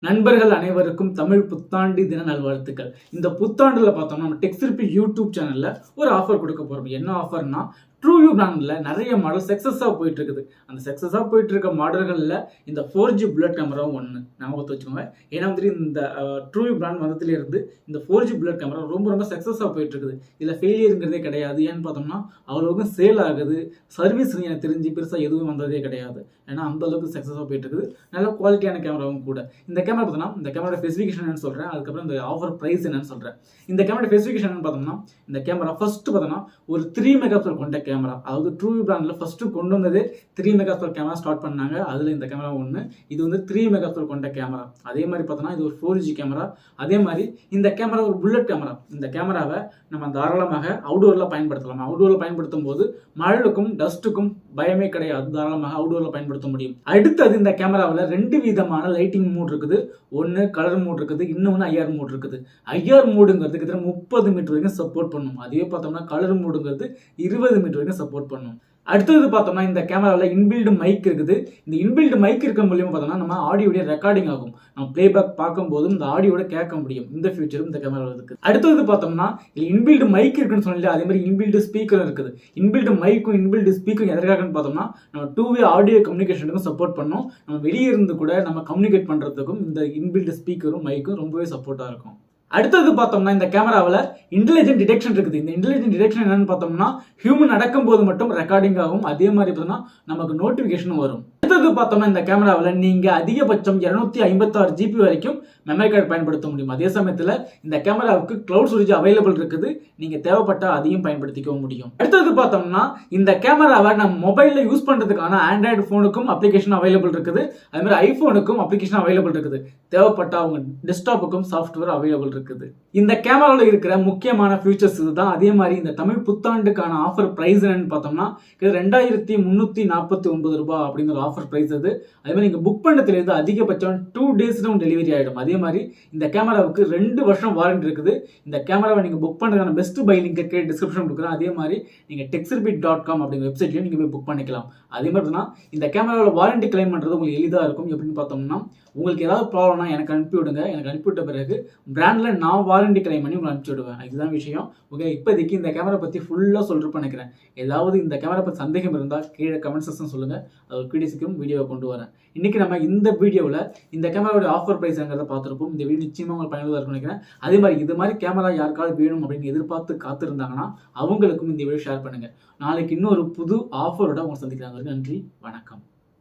நண்பர்கள் அனைவருக்கும் தமிழ் புத்தாண்டு தின நல்வாழ்த்துக்கள். இந்த புத்தாண்டுல பார்த்தோம்னா நம்ம டெக்ஸ்டிருப்பி யூடியூப் சேனல்ல ஒரு ஆஃபர் கொடுக்க போறோம். என்ன ஆஃபர்னா ட்ரூ யூ பிராண்டில் நிறைய மாடல் சக்ஸஸாக போயிட்டு இருக்குது அந்த சக்ஸஸாக போயிட்டு இருக்க மாடல்களில் இந்த ஃபோர் ஜி புல்லட் கேமராவும் ஒன்று ஞாபகத்தை வச்சுக்கோங்க. ஏன்னா வந்துட்டு இந்த ட்ரூ யூ பிராண்ட் வந்ததுலேருந்து இந்த ஃபோர் ஜி புல்லட் கேமரா ரொம்ப ரொம்ப சக்ஸஸாக போயிட்டு இருக்குது இதில் ஃபெயிலியருங்கிறதே கிடையாது. ஏன்னு பார்த்தோம்னா அவ்வளோக்கும் சேல் ஆகுது. சர்வீஸ் எனக்கு தெரிஞ்சு பெருசாக எதுவும் வந்ததே கிடையாது. ஏன்னா அந்த அளவுக்கு சக்ஸஸாக போயிட்டு இருக்குது நல்ல குவாலிட்டியான கேமராவும் கூட. இந்த கேமரா பார்த்தோம்னா இந்த கேமரா ஸ்பெசிஃபிகேஷன் என்னன்னு சொல்கிறேன் அதுக்கப்புறம் இந்த ஆஃபர் ப்ரைஸ் என்னன்னு சொல்கிறேன் இந்த கேமரா ஸ்பெசிஃபிகேஷன் பார்த்தோம்னா இந்த கேமரா ஃபஸ்ட்டு பார்த்தோம்னா ஒரு த்ரீ மெகா பிக்சல் கொண்ட கேமரா அதாவது ட்ரூ பிராண்டில் ஃபஸ்ட்டு கொண்டு வந்ததே three mega pixel camera start பண்ணாங்க. அதில் இந்த கேமரா ஒன்று இது வந்து த்ரீ மெகா பிக்சல் கொண்ட கேமரா. அதே மாதிரி பார்த்தோம்னா இது ஒரு ஃபோர் ஜி கேமரா. அதே மாதிரி இந்த கேமரா ஒரு புல்லட் கேமரா. இந்த கேமராவை நம்ம தாராளமாக அவுடோரில் பயன்படுத்தலாம். அவுடோரில் பயன்படுத்தும் போது மழலுக்கும் டஸ்ட்டுக்கும் பயமே கிடையாது. தாராளமாக அவுடோரில் பயன்படுத்த முடியும். அடுத்தது இந்த கேமராவில் ரெண்டு விதமான லைட்டிங் மூட் இருக்குது. ஒன்று கலர் மூட் இருக்குது. இன்னொன்று ஐஆர் மூட் இருக்குது. ஐஆர் மூடுங்கிறது கிட்டத்தட்ட முப்பது மீட்டர் வரைக்கும் சப்போர்ட் பண்ணும். அதே பார்த்தோம்னா கலர் மூடுங்கிறது இருபது மீட்டர் வரைக்கும் சப்போர்ட் பண்ணும். அடுத்தது பார்த்தோம்னா இந்த கேமராவில் இன்பில்டு மைக் இருக்குது. இந்த இன்பில்டு மைக் இருக்க மூலியமா பார்த்தோம்னா நம்ம ஆடியோடைய ரெக்கார்டிங் ஆகும். நம்ம பிளேபேக் பார்க்கும்போதும் இந்த ஆடியோட கேட்க முடியும். இந்த ஃபியூச்சரும் இந்த கேமராவில் இருக்குது. அடுத்தது பார்த்தோம்னா இது இன்பில்டு மைக் இருக்குன்னு சொன்னல அதே மாதிரி இன்பில்டு ஸ்பீக்கரும் இருக்குது. இன்பில்டு மைக்கும் இன்பில்டு ஸ்பீக்கரும் எதற்காகன்னு பார்த்தோம்னா நம்ம டூ வே ஆடியோ கம்யூனிகேஷனுக்கும் சப்போர்ட் பண்ணோம். நம்ம வெளியே இருந்து கூட நம்ம கம்யூனிகேட் பண்ணுறதுக்கும் இந்த இன்பில்டு ஸ்பீக்கரும் மைக்கும் ரொம்பவே சப்போர்ட்டாக இருக்கும். அடுத்தது பார்த்தோம்னா இந்த கேமராவில் இன்டெலிஜென்ட் டிடெக்ஷன் இருக்குது. இந்த இன்டெலிஜென்ட் டிடெக்ஷன் என்னன்னு பார்த்தோம்னா ஹியூமன் நடக்கும்போது மட்டும் ரெக்கார்டிங் ஆகும். அதே மாதிரி பார்த்தோம்னா நமக்கு நோட்டிஃபிகேஷனும் வரும். அடுத்தது பார்த்தோம்னா இந்த கேமராவில் நீங்கள் அதிகபட்சம் இரநூத்தி ஐம்பத்தாறு ஜிபி வரைக்கும் மெமரி கார்டு பயன்படுத்த முடியும். அதே சமயத்தில் இந்த கேமராவுக்கு கிளவுட் ஸ்டோரேஜ் அவைலபிள் இருக்குது. நீங்கள் தேவைப்பட்டால் அதையும் பயன்படுத்திக்கவும் முடியும். அடுத்தது பார்த்தோம்னா இந்த கேமராவை நம்ம மொபைலில் யூஸ் பண்ணுறதுக்கான ஆண்ட்ராய்டு ஃபோனுக்கும் அப்ளிகேஷன் அவைலபிள் இருக்குது. அதே மாதிரி ஐஃபோனுக்கும் அப்ளிகேஷன் அவைலபிள் இருக்குது. தேவைப்பட்டால் அவங்க டெஸ்க்டாப்புக்கும் சாஃப்ட்வேர் அவைலபிள் இருக்குது. இந்த கேமராவில் இருக்கிற முக்கியமான ஃபியூச்சர்ஸ் இதுதான். அதே மாதிரி இந்த தமிழ் புத்தாண்டுக்கான ஆஃபர் ப்ரைஸ் என்னன்னு பார்த்தோம்னா இது ரெண்டாயிரத்தி முந்நூற்றி நாற்பத்தி ஒன்பது ரூபாய் அப்படிங்கிற ஆஃபர் ப்ரைஸ் அது. அதே மாதிரி நீங்கள் புக் பண்ணதுலேருந்து அதிகபட்சம் டூ டேஸ்லும் டெலிவரி ஆகிடும் அதே மாதிரி இந்த கேமராவுக்கு ரெண்டு வருஷம் வாரண்டி இருக்குது. இந்த கேமராவை நீங்கள் புக் பண்ணுறதுக்கான பெஸ்ட் பை லிங்க் கே டிஸ்கிரிப்ஷன் கொடுக்குறேன். அதே மாதிரி நீங்கள் டெக்ஸர்பிட் டாட் காம் அப்படிங்கிற வெப்சைட்லையும் நீங்கள் போய் புக் பண்ணிக்கலாம். அதே மாதிரி தான் இந்த கேமராவில் வாரண்டி கிளைம் பண்ணுறது உங்களுக்கு எளிதாக இருக்கும். எப்படின்னு பார்த்தோம்னா உங்களுக்கு ஏதாவது ப்ராப்ளம்னா எனக்கு அனுப்பி விடுங்க எனக்கு அனுப்பிவிட்ட பிறகு பிராண்டில் நான் வாரண்டி கிளைம் பண்ணி உங்களுக்கு அனுப்பிச்சி விடுவேன். இதுதான் விஷயம். ஓகே இப்போதைக்கு இந்த கேமரா பற்றி ஃபுல்லாக சொல்லிட்டு நினைக்கிறேன். ஏதாவது இந்த கேமரா பற்றி சந்தேகம் இருந்தால் கீழே கமெண்ட் செக்ஷன் சொல்லுங்கள் அது ஒரு கூடிய சீக்கிரம் வீடியோவை கொண்டு வரேன். இன்றைக்கி நம்ம இந்த வீடியோவில் இந்த கேமராவோட ஆஃபர் ப்ரைஸ்ங்கிறத பார்த்துருப்போம். இந்த வீடியோ நிச்சயமாக உங்களுக்கு பயனுள்ளதாக இருக்கும்னு நினைக்கிறேன். அதே மாதிரி இது மாதிரி கேமரா யாருக்காவது வேணும் அப்படின்னு எதிர்பார்த்து காத்திருந்தாங்கன்னா அவங்களுக்கும் இந்த வீடியோ ஷேர் பண்ணுங்கள் நாளைக்கு இன்னொரு புது ஆஃபரோட உங்களை சந்திக்கிறாங்க நன்றி வணக்கம்.